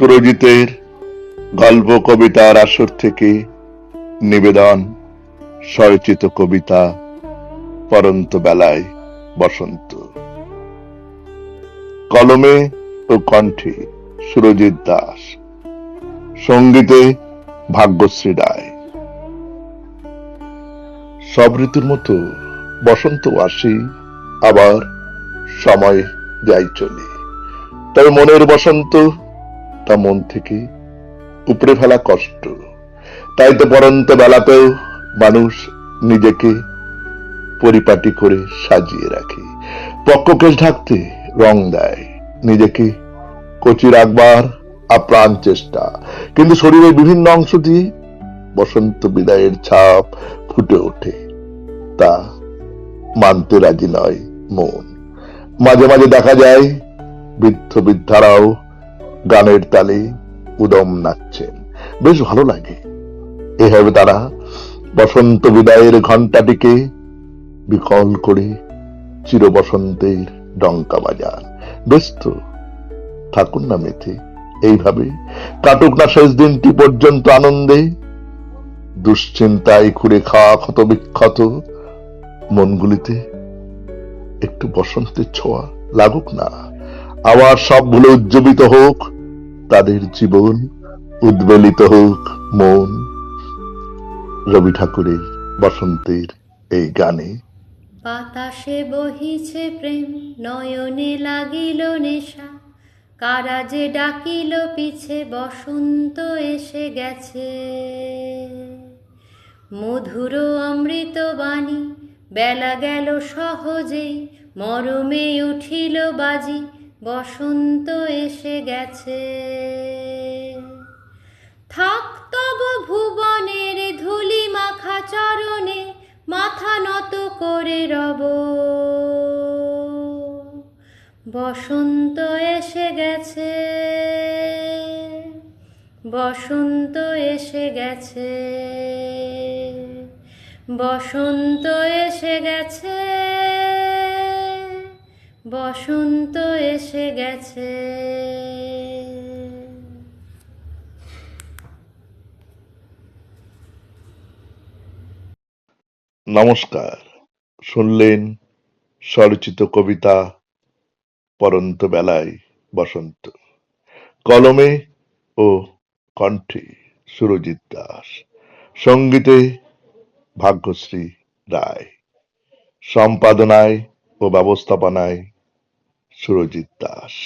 সুরজিতের গল্প কবিতার আসর থেকে নিবেদন স্বরচিত কবিতা পরন্ত বেলায় বসন্ত। কলমে ও কণ্ঠে সুরজিৎ দাস, সঙ্গীতে ভাগ্যশ্রী রায়। সব ঋতুর মতো বসন্ত আসি আবার সময় যাই চলে তবে মনের বসন্ত তা মন থেকে উপড়ে ফেলা কষ্ট। তাই তো পরন্ত বেলাতেও মানুষ নিজেকে পরিপাটি করে সাজিয়ে রাখে। পক্ষকেশ ঢাকতে রং দেয়, নিজেকে কচি রাখবার আপ্রাণ চেষ্টা। কিন্তু শরীরের বিভিন্ন অংশ দিয়ে বসন্ত বিদায়ের ছাপ ফুটে ওঠে। তা মানতে রাজি নয় মন। মাঝে মাঝে দেখা যায় বৃদ্ধ বৃদ্ধারাও গানের তালে উদম নাচছেন। বেশ ভালো লাগে। এভাবে তারা বসন্ত বিদায়ের ঘন্টাটিকে বিকল করে চির বসন্তের ডঙ্কা বাজান। বেশ তো থাকুন না মেথে এইভাবে কাটুক না শেষ দিনটি পর্যন্ত আনন্দে। দুশ্চিন্তায় খুঁড়ে খাওয়া ক্ষত বিক্ষত মনগুলিতে একটু বসন্তের ছোঁয়া লাগুক না। আবার সব ভুলে উজ্জীবিত হোক, তাদের জীবন উদ্বেলিত হোক, মন। রবি ঠাকুরের বসন্তের এই গানে। বাতাসে বহিছে প্রেম, নয়নে লাগিল নেশা। কারা যে ডাকিল পিছে, বসন্ত এসে গেছে। মধুর অমৃত বাণী, বেলা গেল সহজেই, মরমে উঠিল বাজি। বসন্ত এসে গেছে। থাক তব ভুবনের ধুলি মাখা চরণে, মাথা নত করে রব। বসন্ত এসে গেছে। বসন্ত এসে গেছে। বসন্ত এসে গেছে। বসন্ত এসে গেছে। নমস্কার। শুনলেন স্বরচিত কবিতা পরন্ত বেলায় বসন্ত। কলমে ও কণ্ঠে সুরজিৎ দাস। সঙ্গীতে ভাগ্যশ্রী রায়। সম্পাদনায় ও ব্যবস্থাপনায় সুরজিৎ দাস।